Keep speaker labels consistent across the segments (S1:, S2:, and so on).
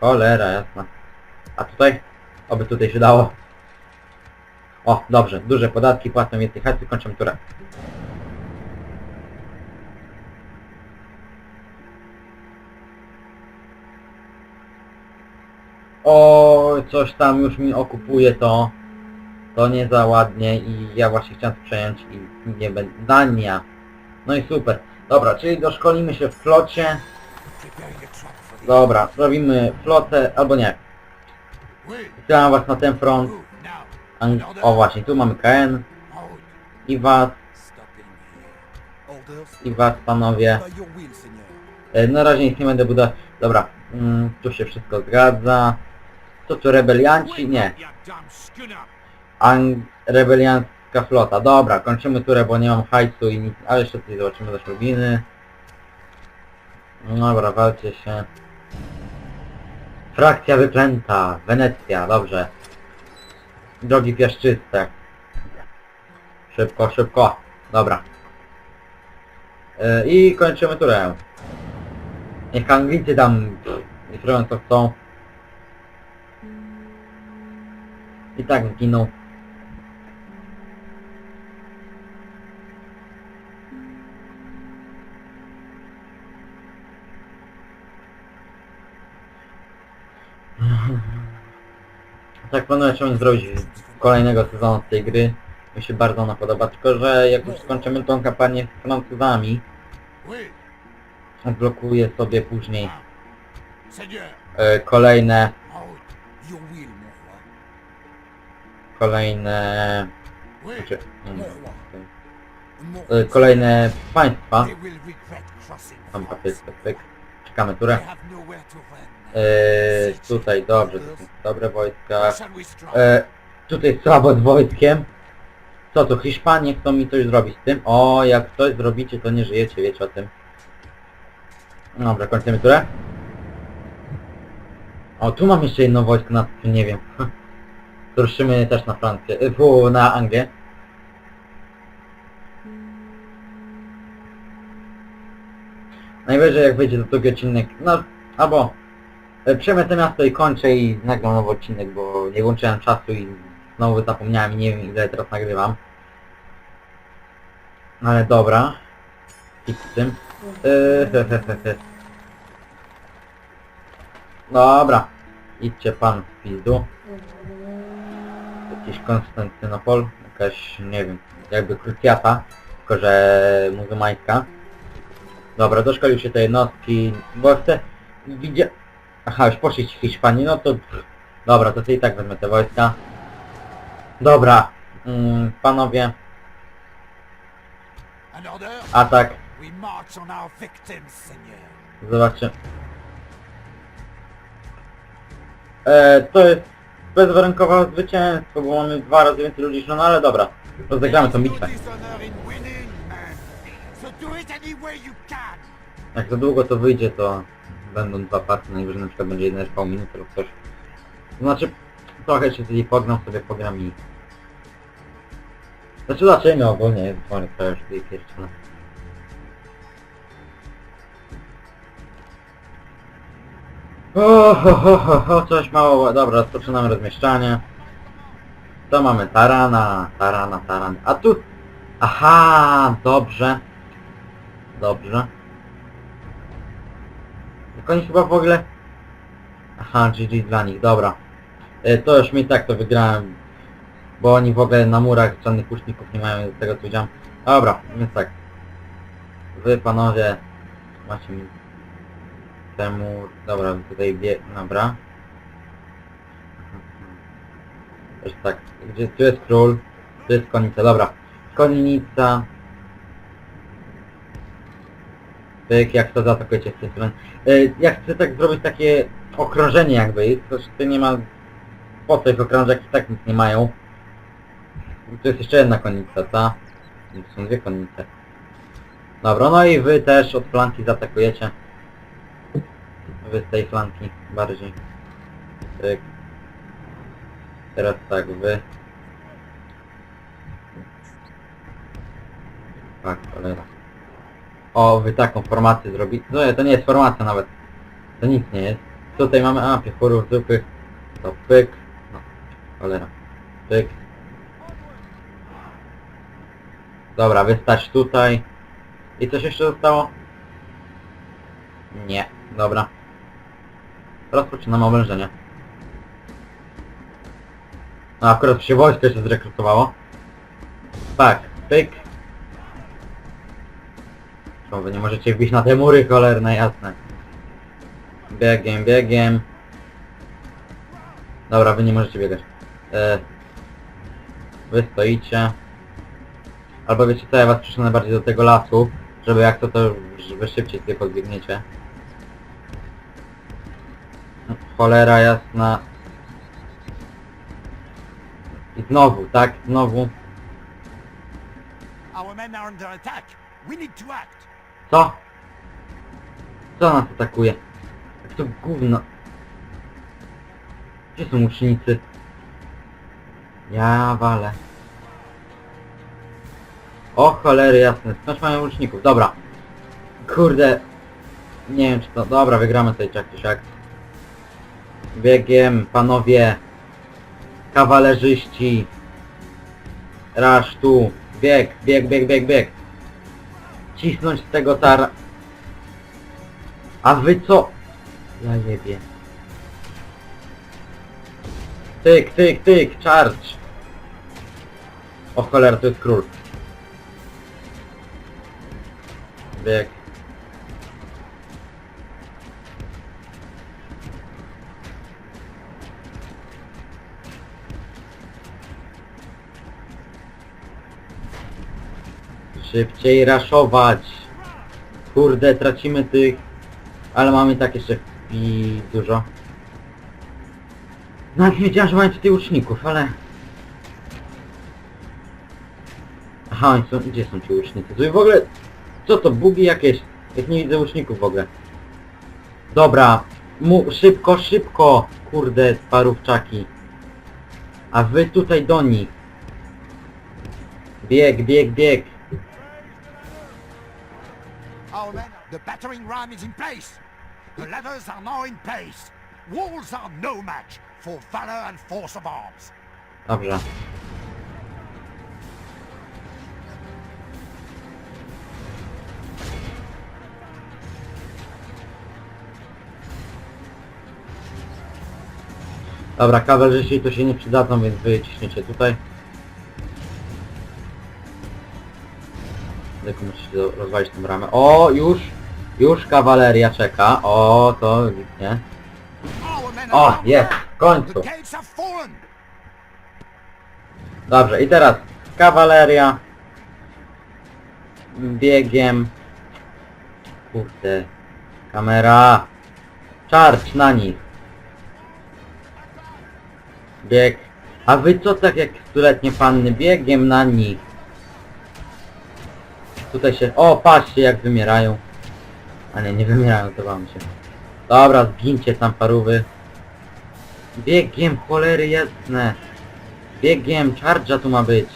S1: Cholera, jasna. A tutaj? Oby tutaj się dało. O, dobrze. Duże podatki, płacą więcej hajsu, kończymy turę. O, coś tam już mi okupuje to. To nie za ładnie i ja właśnie chciałem przejąć i nie będę... Dania. No i super. Dobra, czyli doszkolimy się w flocie. Dobra, zrobimy flotę, albo nie. Chciałem was na ten front. Ang- O właśnie, tu mamy KN. I was, i was panowie. E, Na razie nic nie będę budować. Dobra, mm, tu się wszystko zgadza. Co tu rebelianci? Nie. Ang rebeliancka flota. Dobra, kończymy turę, bo nie mam hajsu i nic. Ale jeszcze tutaj zobaczymy do ślubiny. Dobra, walcie się. Frakcja wyklęta. Wenecja, dobrze. Drogi piaszczyste. Szybko, szybko. Dobra. E, I kończymy turę. Niech Anglicy tam pff, robią co chcą. I tak zginął. Tak planuję chciałbym zrobić kolejnego sezonu z tej gry. Mi się bardzo ona podoba, tylko że jak już skończymy tą kampanię z Francuzami, odblokuję sobie później e, kolejne, kolejne, znaczy, e, kolejne państwa. Pyk, pyk, pyk. Czekamy turę. E, tutaj dobrze, to są dobre wojska. E, tutaj słabo z wojskiem. Co tu, Hiszpanie chcą mi coś zrobić z tym? O, jak coś zrobicie, to nie żyjecie, wiecie o tym. Dobra, kończymy turę. O, tu mam jeszcze jedno wojsko na nie wiem. To Ruszymy też na Francję, e, na Anglię. Najwyżej jak wyjdzie do drugi odcinek, no, albo e, przejmę to miasto i kończę i nagram nowy odcinek, bo nie włączyłem czasu i znowu zapomniałem i nie wiem ile teraz nagrywam. Ale dobra. I z tym. He. Dobra. Idźcie pan w pizdu. Jakiś Konstantynopol, jakaś, nie wiem, jakby krucjata, tylko że muzułmańska. Dobra, doszkolił się te jednostki, bo chcę... Widzia... Aha, już poszli ci Hiszpanii, no to... Dobra, to sobie i tak wezmę te wojska. Dobra, mm, panowie, atak, zobaczcie. E, to jest bezwarunkowe zwycięstwo, bo mamy dwa razy więcej ludzi, no ale dobra, rozegramy tą bitwę. Jak za długo to wyjdzie, to będą dwa party, najwyżej na przykład będzie jeden trwał minutę lub coś. To znaczy, trochę się tutaj pognam, sobie pogram i... Znaczy zobaczymy ogólnie, dzwonię to już tutaj pierdzielę. O, coś mało, dobra, rozpoczynamy rozmieszczanie. To mamy tarana, tarana, taran. A tu... Aha, dobrze. Dobrze. Jak oni chyba w ogóle... Aha, GG dla nich, dobra. E, To już mi tak to wygrałem. Bo oni w ogóle na murach żadnych łuczników nie mają, z tego co widziałem. Dobra, więc tak. Wy panowie macie mi temu... Dobra, tutaj bie... Dobra. Też tak, gdzie tu jest król, tu jest konica, dobra. Konica. Jak to zaatakujecie z tej strony. E, Ja chcę tak zrobić takie okrążenie jakby, to to nie ma po co ich i tak nic nie mają. I tu jest jeszcze jedna konica, ta? To są dwie konice. Dobra, no i wy też od flanki zaatakujecie. Wy z tej flanki bardziej. Teraz tak, wy. Tak, cholera. O, wy taką formację zrobi... No nie, to nie jest formacja nawet. To nic nie jest. Tutaj mamy, a, piechurów zwykłych. To pyk. No, cholera. Pyk. Dobra, wystać tutaj. I coś jeszcze zostało? Nie, dobra. Rozpoczynamy oblężenie. No akurat się wojsko jeszcze zrekrutowało. Tak, pyk. Czemu wy nie możecie wbić na te mury cholerne, jasne. Biegiem, biegiem. Dobra, wy nie możecie biegać. E, wy stoicie. Albo wiecie co, ja was przesunę bardziej do tego lasu, żeby jak to, to wy szybciej sobie podbiegniecie. Cholera jasna. I znowu, tak? Znowu.
S2: Our men are under attack. We need to act.
S1: Co? Co nas atakuje? Jak to gówno? Gdzie są łucznicy? Ja walę. O cholery jasne, skąd mają łuczników? Dobra. Kurde. Nie wiem czy to... Dobra, wygramy tutaj jak czy siak. Biegiem, panowie. Kawalerzyści. Rasz tu. Bieg, bieg, bieg, bieg, bieg. Cisnąć z tego tar... A wy co? Ja jebie. Tyk, tyk, tyk, charge. O cholera, to jest król. Bieg. Szybciej raszować. Kurde, tracimy tych... Ale mamy tak jeszcze i dużo. No nie wiedziałem, że mają tutaj łuczników, ale... Aha, są... Gdzie są ci łucznicy? Tu w ogóle... Co to, bugi jakieś? Jak nie widzę łuczników w ogóle. Dobra. Mu... Szybko, szybko! Kurde, parówczaki. A wy tutaj do nich. Bieg, bieg, bieg.
S2: Our men, the battering ram is in place. The are now in place. Walls are no match for valor and force of arms.
S1: Dobrze. Dobra, kawerzyści to się nie przydadzą, więc wy ciśniecie tutaj. Tylko do- rozwalić tę bramę. O, już! Już kawaleria czeka. O, to nie. O, jest! W końcu! Dobrze, i teraz kawaleria. Biegiem. Kurde. Kamera. Charge na nich. Bieg. A wy co tak jak stuletnie panny? Biegiem na nich. Tutaj się... O, patrzcie jak wymierają. A nie, nie wymierają, to wam się. Dobra, zgincie tam parówy. Biegiem, cholery jasne. Biegiem, charge'a tu ma być.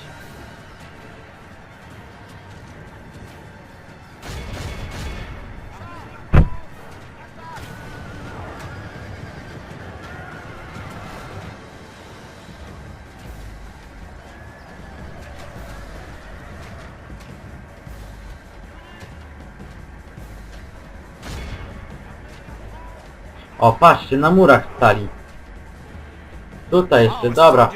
S1: O, patrzcie, na murach stali. Tutaj jeszcze, dobra.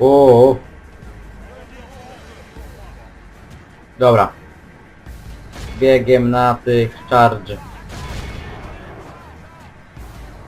S1: O. Dobra. Biegiem na tych charge.